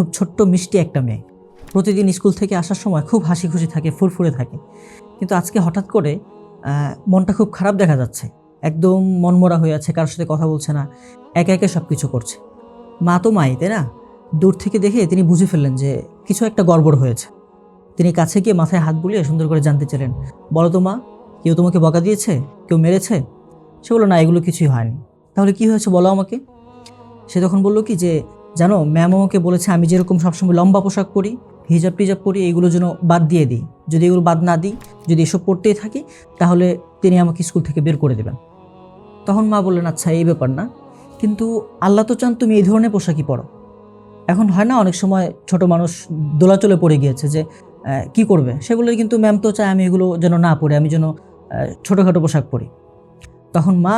খুব ছোট্ট মিষ্টি একটা মেয়ে। প্রতিদিন স্কুল থেকে আসার সময় খুব হাসি খুশি থাকে, ফুরফুরে থাকে। কিন্তু আজকে হঠাৎ করে মনটা খুব খারাপ দেখা যাচ্ছে। একদম মনমরা হয়ে আছে, কারোর সাথে কথা বলছে না, একে একে সব কিছু করছে। মা তো মাই, তাই না? দূর থেকে দেখে তিনি বুঝে ফেললেন যে কিছু একটা গড়বড় হয়েছে। তিনি কাছে গিয়ে মাথায় হাত বুলিয়ে সুন্দর করে জানতে চাইলেন, বলো তো মা, কেউ তোমাকে বকা দিয়েছে? কেউ মেরেছে? সে বলল, না, এগুলো কিছুই হয়নি। তাহলে কি হয়েছে বলো আমাকে? সে তখন বলল কি যে জানো ম্যাম আমাকে বলেছে আমি যেরকম সবসময় লম্বা পোশাক পরি, হিজাব টিজাব পরি এইগুলো যেন বাদ দিয়ে দিই। যদি এগুলো বাদ না দিই, যদি এসব পড়তেই থাকি, তাহলে তিনি আমাকে স্কুল থেকে বের করে দেবেন। তখন মা বললেন আচ্ছা এই ব্যাপার না। কিন্তু আল্লাহ তো চান তুমি এই ধরনের পোশাকই পরো। এখন হয় না, অনেক সময় ছোট মানুষ দোলাচলে পড়ে গিয়েছে যে কি করবে? সে বলে কিন্তু ম্যাম তো চায় আমি এগুলো যেন না পড়ি আমি যেন ছোটোখাটো পোশাক পরি। তখন মা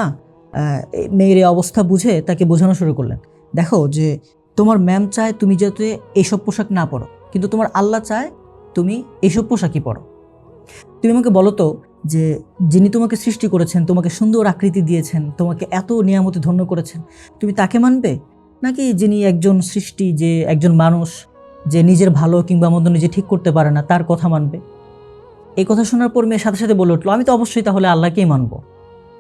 মেয়ের এই অবস্থা বুঝে তাকে বোঝানো শুরু করলেন। দেখো যে তোমার ম্যাম চায় তুমি যাতে এইসব পোশাক না পরো, কিন্তু তোমার আল্লাহ চায় তুমি এইসব পোশাকই পরো। তুমি আমাকে বলো তো যে যিনি তোমাকে সৃষ্টি করেছেন, তোমাকে সুন্দর আকৃতি দিয়েছেন, তোমাকে এত নিয়ামতে ধন্য করেছেন, তুমি তাকে মানবে? নাকি যিনি একজন সৃষ্টি, যে একজন মানুষ, যে নিজের ভালো কিংবা মন্দ নিজে ঠিক করতে পারে না, তার কথা মানবে? এই কথা শোনার পর মেয়ের সাথে সাথে বলে উঠল, আমি তো অবশ্যই তাহলে আল্লাহকেই মানবো।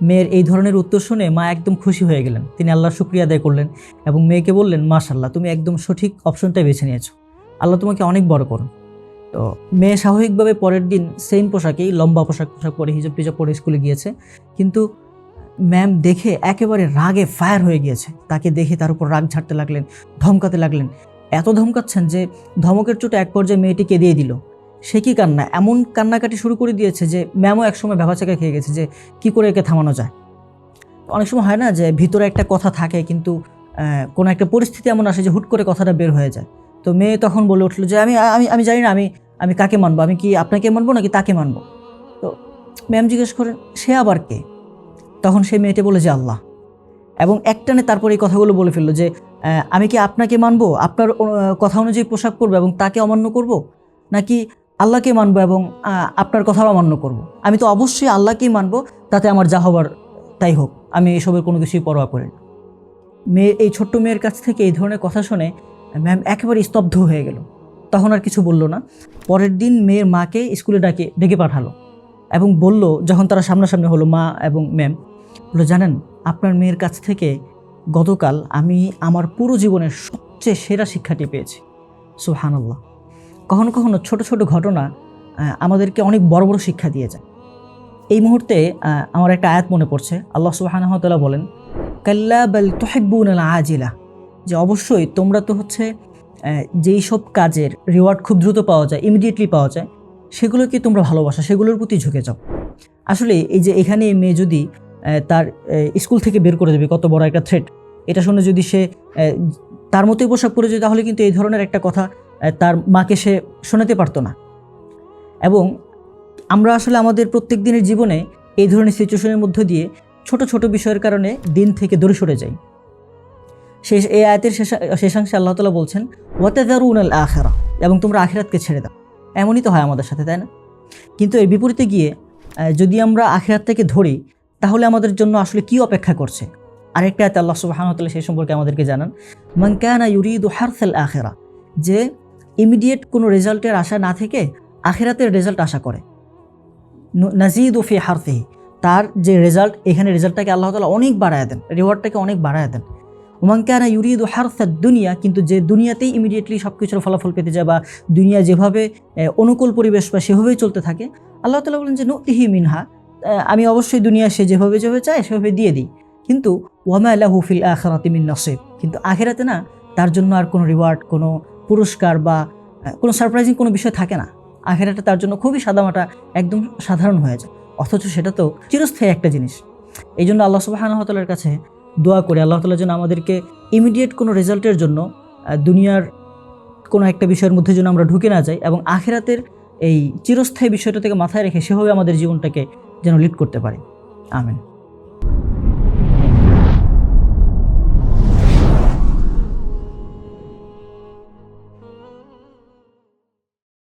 মেয়ের এই ধরনের উত্তর শুনে মা একদম খুশি হয়ে গেলেন। তিনি আল্লাহর শুক্রিয়া আদায় করলেন এবং মেয়েকে বললেন মাশাল্লাহ তুমি একদম সঠিক অপশনটাই বেছে নিয়েছো। আল্লাহ তোমাকে অনেক বড় করুন। তো মেয়ে স্বাভাবিকভাবে পরের দিন সেম পোশাকেই লম্বা পোশাক পোশাক পরে হিজাব টিজাব পরে স্কুলে গিয়েছে। কিন্তু ম্যাম দেখে একেবারে রাগে ফায়ার হয়ে গিয়েছে। তাকে দেখে তার উপর রাগ ঝাড়তে লাগলেন, ধমকাতে লাগলেন। এত ধমকাচ্ছেন যে ধমকের চোটে এক পর্যায়ে মেয়েটিকে দিয়ে দিল। সে কি কান্না? এমন কান্নাকাটি শুরু করে দিয়েছে যে ম্যামও একসময় ভেবাচাকা খেয়ে গেছে যে কি করে একে থামানো যায়? অনেক সময় হয় না যে ভিতরে একটা কথা থাকে কিন্তু কোনো একটা পরিস্থিতি এমন আসে যে হুট করে কথাটা বের হয়ে যায়। তো মেয়ে তখন বলে উঠল যে, আমি আমি আমি জানি না, আমি আমি কাকে মানবো? আমি কি আপনাকে মানবো নাকি তাকে মানবো? তো ম্যাম জিজ্ঞেস করেন, সে আবার কে? তখন সেই মেয়েটি বলে যে, আল্লাহ। এবং একটানে তারপর এই কথাগুলো বলে ফেলল যে আমি কি আপনাকে মানবো? আপনার কথা অনুযায়ী পোশাক পরবো এবং তাকে অমান্য করব? নাকি আল্লাহকে মানবো এবং আপনার কথাও অমান্য করব। আমি তো অবশ্যই আল্লাহকেই মানবো, তাতে আমার যা হবার তাই হোক। আমি এসবের কোনো কিছুই পরোয়া করি না। মেয়ে, এই ছোট্ট মেয়ের কাছ থেকে এই ধরনের কথা শুনে ম্যাম একেবারে স্তব্ধ হয়ে গেল। তখন আর কিছু বলল না। পরের দিন মেয়ের মাকে স্কুলে ডাকে, ডেকে পাঠালো এবং বলল, যখন তারা সামনাসামনি হলো মা এবং ম্যাম, বলল, জানেন, আপনার মেয়ের কাছ থেকে গতকাল আমি আমার পুরো জীবনের সবচেয়ে সেরা শিক্ষাটি পেয়েছি। সুহানাল্লাহ কখনো কখনো ছোট ছোট ঘটনা আমাদেরকে অনেক বড় বড় শিক্ষা দিয়ে যায়। এই মুহূর্তে আমার একটা আয়াত মনে পড়ছে। আল্লাহ সুবাহানহতালা বলেন, কাল্লা বাল তোহেব্বুন আজিলা যে অবশ্যই তোমরা তো হচ্ছে যেই সব কাজের রিওয়ার্ড খুব দ্রুত পাওয়া যায় ইমিডিয়েটলি পাওয়া যায় সেগুলোকে তোমরা ভালোবাসা? সেগুলোর প্রতি ঝুঁকে যাও। আসলে এই যে এখানে মেয়ে যদি তার স্কুল থেকে বের করে দেবে, কত বড় একটা থ্রেট এটা শুনে যদি সে তার মতোই পোশাক পরে যায়, তাহলে কিন্তু এই ধরনের একটা কথা তার মাকে সে শোনাতে পারতো না। এবং আমরা আসলে আমাদের প্রত্যেক দিনের জীবনে এই ধরনের সিচুয়েশনের মধ্য দিয়ে ছোট ছোট বিষয়ের কারণে দিন থেকে দূরে সরে যাই। শেষ, এই আয়াতের শেষা- শেষাংশে আল্লাহ তালা বলছেন ওয়াতেদারুন আল আখেরা এবং তোমরা আখেরাতকে ছেড়ে দাও। এমনই তো হয় আমাদের সাথে, তাই না? কিন্তু এর বিপরীতে গিয়ে যদি আমরা আখেরাত থেকে ধরি, তাহলে আমাদের জন্য আসলে কি অপেক্ষা করছে? আরেকটা আয়াতে আল্লাহ সুবাহানতাল্লাহ সেই সম্পর্কে আমাদেরকে জানান মানকানা ইউরিদু হারসাল আখেরা যে ইমিডিয়েট কোনো রেজাল্টের আশা না থেকে আখেরাতের রেজাল্ট আশা করে। নাজিদ ওফি হারফিহি, তার যে রেজাল্ট, এখানে রেজাল্টটাকে আল্লাহ তালা অনেক বাড়ায় দেন, রিওয়ার্ডটাকে অনেক বাড়ায় দেন। ওমাঙ্কানা ইউরিদ ও হারফাত দুনিয়া, কিন্তু যে দুনিয়াতেই ইমিডিয়েটলি সব কিছুর ফলাফল পেতে যায় বা দুনিয়া যেভাবে অনুকূল পরিবেশ বা সেভাবেই চলতে থাকে, আল্লাহ তালা বলেন যে, নতিহি মিনহা আমি অবশ্যই দুনিয়া সে যেভাবে যেভাবে চায়, সেভাবে দিয়ে দিই। কিন্তু, ওয়ামা আল্লাহ হুফিল আখরাতি মিন নসিব, কিন্তু আখেরাতে না, তার জন্য আর কোনো রিওয়ার্ড, কোনো পুরস্কার বা কোনো সারপ্রাইজিং কোনো বিষয় থাকে না। আখেরাটা তার জন্য খুবই সাদামাটা, একদম সাধারণ হয়ে যায়। অথচ সেটা তো চিরস্থায়ী একটা জিনিস। এই জন্য আল্লাহ সুবাহানহতালার কাছে দোয়া করে, আল্লাহ তালা যেন আমাদেরকে ইমিডিয়েট কোনো রেজাল্টের জন্য দুনিয়ার কোনো একটা বিষয়ের মধ্যে যেন আমরা ঢুকে না যাই এবং আখেরাতের এই চিরস্থায়ী বিষয়টা থেকে মাথায় রেখে সেভাবে আমাদের জীবনটাকে যেন লিড করতে পারে। আমেন।